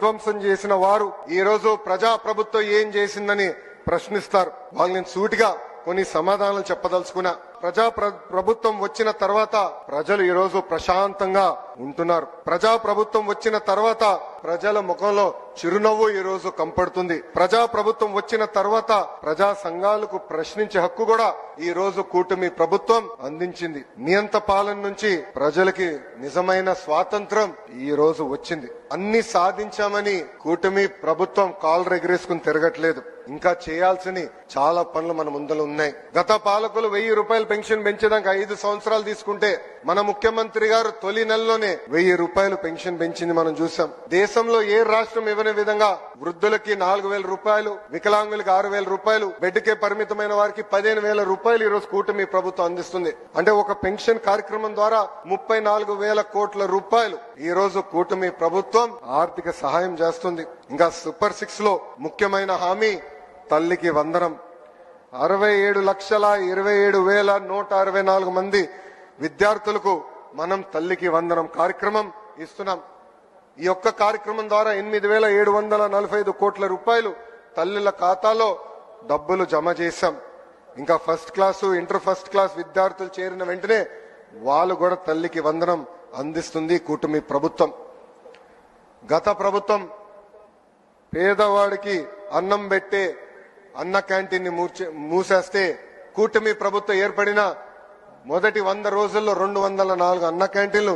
విధ్వంసం చేసిన వారు ఈ రోజు ప్రజా ప్రభుత్వం ఏం చేసిందని ప్రశ్నిస్తారు. వాళ్ళు నేను సూటిగా కొన్ని సమాధానాలు చెప్పదలుచుకున్నా. ప్రజా ప్రభుత్వం వచ్చిన తర్వాత ప్రజలు ఈరోజు ప్రశాంతంగా ఉంటున్నారు. ప్రజా ప్రభుత్వం వచ్చిన తర్వాత ప్రజల ముఖంలో చిరునవ్వు ఈ రోజు కంపడుతుంది. ప్రజా ప్రభుత్వం వచ్చిన తర్వాత ప్రజా సంఘాలకు ప్రశ్నించే హక్కు కూడా ఈ రోజు కూటమి ప్రభుత్వం అందించింది. నియంత పాలన నుంచి ప్రజలకి నిజమైన స్వాతంత్రం ఈ రోజు వచ్చింది. అన్ని సాధించామని కూటమి ప్రభుత్వం కాలు ఎగరేసుకుని తిరగట్లేదు. ఇంకా చేయాల్సిన చాలా పనులు మన ముందర ఉన్నాయి. గత పాలకులు వెయ్యి రూపాయలు పెన్షన్ పెంచేదానికి ఐదు సంవత్సరాలు తీసుకుంటే మన ముఖ్యమంత్రి గారు తొలి నెలలోనే వెయ్యి రూపాయలు పెన్షన్ పెంచింది మనం చూసాం. దేశంలో ఏ రాష్ట్రం ఇవ్వని విధంగా వృద్ధులకి నాలుగు వేల రూపాయలు వికలాంగులకి ఆరు వేల రూపాయలు బెడ్కే పరిమితమైన వారికి పదిహేను వేల రూపాయలు ఈరోజు కూటమి ప్రభుత్వం అందిస్తుంది. అంటే ఒక పెన్షన్ కార్యక్రమం ద్వారా ముప్పై నాలుగు వేల కోట్ల రూపాయలు ఈ రోజు కూటమి ప్రభుత్వం ఆర్థిక సహాయం చేస్తుంది. ఇంకా సూపర్ సిక్స్లో ముఖ్యమైన హామీ తల్లికి వందనం. అరవై ఏడు లక్షల ఇరవై ఏడు వేల నూట అరవై నాలుగు మంది విద్యార్థులకు మనం తల్లికి వందనం కార్యక్రమం ఇస్తున్నాం. ఈ యొక్క కార్యక్రమం ద్వారా ఎనిమిది వేల ఏడు వందల నలభై ఐదు కోట్ల రూపాయలు తల్లుల ఖాతాలో డబ్బులు జమ చేశాం. ఇంకా first class inter first class విద్యార్థులు చేరిన వెంటనే వాళ్ళు కూడా తల్లికి వందనం అందిస్తుంది కూటమి ప్రభుత్వం. గత ప్రభుత్వం పేదవాడికి అన్నం పెట్టే అన్న క్యాంటీన్ని మూసేస్తే కూటమి ప్రభుత్వం ఏర్పడిన మొదటి వంద రోజుల్లో రెండు వందల నాలుగు అన్న క్యాంటీన్లు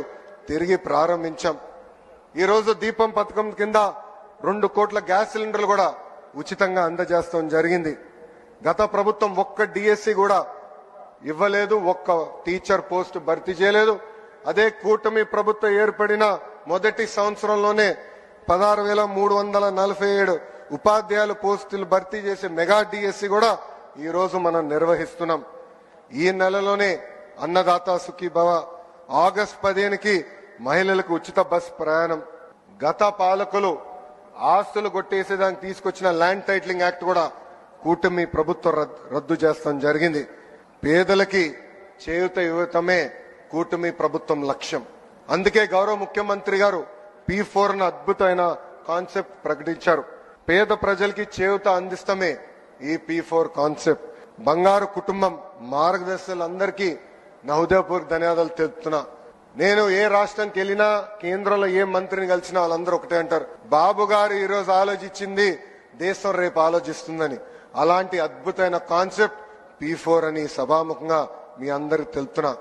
తిరిగి ప్రారంభించాం. ఈ రోజు దీపం పథకం కింద రెండు కోట్ల గ్యాస్ సిలిండర్లు కూడా ఉచితంగా అందజేస్తాం జరిగింది. గత ప్రభుత్వం ఒక్క డిఎస్సి కూడా ఇవ్వలేదు ఒక్క టీచర్ పోస్ట్ భర్తీ చేయలేదు. అదే కూటమి ప్రభుత్వం ఏర్పడిన మొదటి సంవత్సరంలోనే పదహారు వేల మూడు వందల నలభై ఏడు ఉపాధ్యాయుల పోస్టులు భర్తీ చేసే మెగా డిఎస్సి కూడా ఈ రోజు మనం నిర్వహిస్తున్నాం. ఈ నెలలోనే అన్నదాత సుఖీభవ ఆగస్ట్ పదిహేనుకి మహిళలకు ఉచిత బస్ ప్రయాణం. గత పాలకులు ఆస్తులు కొట్టేసేదానికి తీసుకొచ్చిన ల్యాండ్ టైటిలింగ్ యాక్ట్ కూడా కూటమి ప్రభుత్వం రద్దు చేస్తాం జరిగింది. పేదలకి చేయుత యువతమే కూటమి ప్రభుత్వం లక్ష్యం. అందుకే గౌరవ ముఖ్యమంత్రి గారు పి ఫోర్ అద్భుతమైన కాన్సెప్ట్ ప్రకటించారు. పేద ప్రజలకి చేయుత అందిస్తమే ఈ పి ఫోర్ కాన్సెప్ట్. బంగారు కుటుంబం మార్గదర్శకులందరికీ నా హృదయపూర్వక ధన్యవాదాలు తెలుపుతున్నా. నేను ఏ రాష్ట్రంకి వెళ్ళినా కేంద్రంలో ఏ మంత్రిని కలిసినా వాళ్ళందరూ ఒకటే అంటారు. బాబు గారు ఈ రోజు ఆలోచించింది దేశం రేపు ఆలోచిస్తుందని. అలాంటి అద్భుతమైన కాన్సెప్ట్ పి ఫోర్ అని సభాముఖంగా మీ అందరికి తెలుపుతున్నా.